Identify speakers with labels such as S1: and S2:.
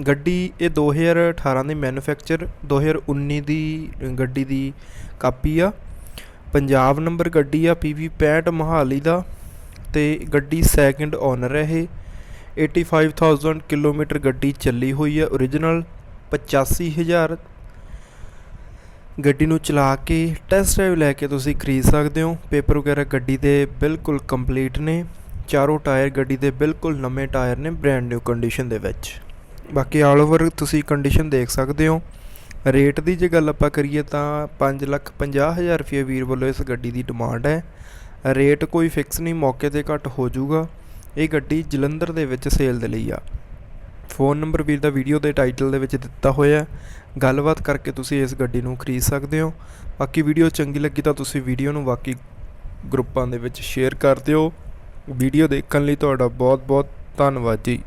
S1: ਗੱਡੀ ਇਹ 2018 ਦੀ ਮੈਨੂਫੈਕਚਰ 2019 ਦੀ ਗੱਡੀ ਦੀ ਕਾਪੀ ਆ। ਪੰਜਾਬ ਨੰਬਰ ਗੱਡੀ ਆ PV 65 ਮਹਾਲੀ ਦਾ ਤੇ ਗੱਡੀ ਸੈਕਿੰਡ ਓਨਰ ਹੈ ਇਹ। 85000 ਕਿਲੋਮੀਟਰ ਗੱਡੀ ਚੱਲੀ ਹੋਈ ਹੈ origignal 85000 ਗੱਡੀ ਨੂੰ ਚਲਾ ਕੇ ਟੈਸਟ ਡਰਾਈਵ ਲੈ ਕੇ ਤੁਸੀਂ ਖਰੀਦ ਸਕਦੇ ਹੋ। ਪੇਪਰ ਵਗੈਰਾ ਗੱਡੀ ਦੇ ਬਿਲਕੁਲ ਕੰਪਲੀਟ ਨੇ। ਚਾਰੋਂ ਟਾਇਰ ਗੱਡੀ ਦੇ ਬਿਲਕੁਲ ਨਵੇਂ ਟਾਇਰ ਨੇ ਬ੍ਰੈਂਡ ਨਿਊ ਕੰਡੀਸ਼ਨ ਦੇ ਵਿੱਚ। ਬਾਕੀ ਆਲ ਓਵਰ ਤੁਸੀਂ ਕੰਡੀਸ਼ਨ ਦੇਖ ਸਕਦੇ ਹੋ। ਰੇਟ ਦੀ ਜੇ ਗੱਲ ਆਪਾਂ ਕਰੀਏ ਤਾਂ 5 ਲੱਖ 50 ਹਜ਼ਾਰ ਰੁਪਏ ਵੀਰ ਵੱਲੋਂ ਇਸ ਗੱਡੀ ਦੀ ਡਿਮਾਂਡ ਹੈ। ਰੇਟ ਕੋਈ ਫਿਕਸ ਨਹੀਂ, ਮੌਕੇ ਤੇ ਘੱਟ ਹੋ ਜਾਊਗਾ। ਇਹ ਗੱਡੀ ਜਲੰਧਰ ਦੇ ਵਿੱਚ ਸੇਲ ਦੇ ਲਈ ਆ। ਫੋਨ ਨੰਬਰ ਵੀਰ ਦਾ ਵੀਡੀਓ ਦੇ ਟਾਈਟਲ ਦੇ ਵਿੱਚ ਦਿੱਤਾ ਹੋਇਆ ਗੱਲਬਾਤ ਕਰਕੇ ਤੁਸੀਂ ਇਸ ਗੱਡੀ ਨੂੰ ਖਰੀਦ ਸਕਦੇ ਹੋ। ਬਾਕੀ ਵੀਡੀਓ ਚੰਗੀ ਲੱਗੀ ਤਾਂ ਤੁਸੀਂ ਵੀਡੀਓ ਨੂੰ ਬਾਕੀ ਗਰੁੱਪਾਂ ਦੇ ਵਿੱਚ ਸ਼ੇਅਰ ਕਰ ਦਿਓ। ਵੀਡੀਓ ਦੇਖਣ ਲਈ ਤੁਹਾਡਾ ਬਹੁਤ ਬਹੁਤ ਧੰਨਵਾਦ ਜੀ।